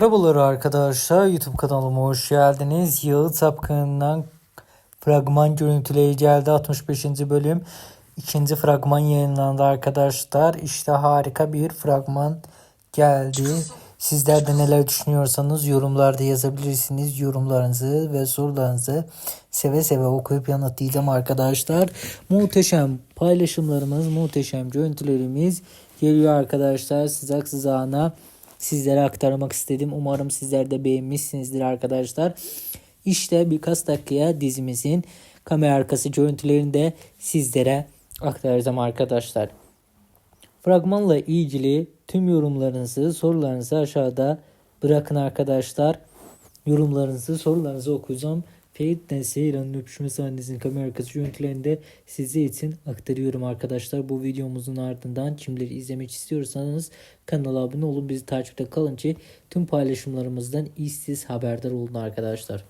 Merhabalar arkadaşlar YouTube kanalıma hoş geldiniz. Yağı Tapkın'dan fragman görüntüleri geldi 65. bölüm. ikinci fragman yayınlandı arkadaşlar. İşte harika bir fragman geldi. Sizler de neler düşünüyorsanız yorumlarda yazabilirsiniz. Yorumlarınızı ve sorularınızı seve seve okuyup yanıtlayacağım arkadaşlar. Muhteşem paylaşımlarımız, muhteşem görüntülerimiz geliyor arkadaşlar. Sıcak sıcağına sizlere aktarmak istedim. Umarım sizler de beğenmişsinizdir arkadaşlar. İşte birkaç dakikaya dizimizin kamera arkası görüntülerini de sizlere aktaracağım arkadaşlar. Fragmanla ilgili tüm yorumlarınızı, sorularınızı aşağıda bırakın arkadaşlar. Yorumlarınızı, sorularınızı okuyacağım. Ferit'ten Seyran'ın öpüşme sahnesinin kamera arkası görüntülerini de size için aktarıyorum arkadaşlar. Bu videomuzun ardından kimleri izlemek istiyorsanız kanala abone olun. Bizi takipte kalın ki tüm paylaşımlarımızdan işsiz haberdar olun arkadaşlar.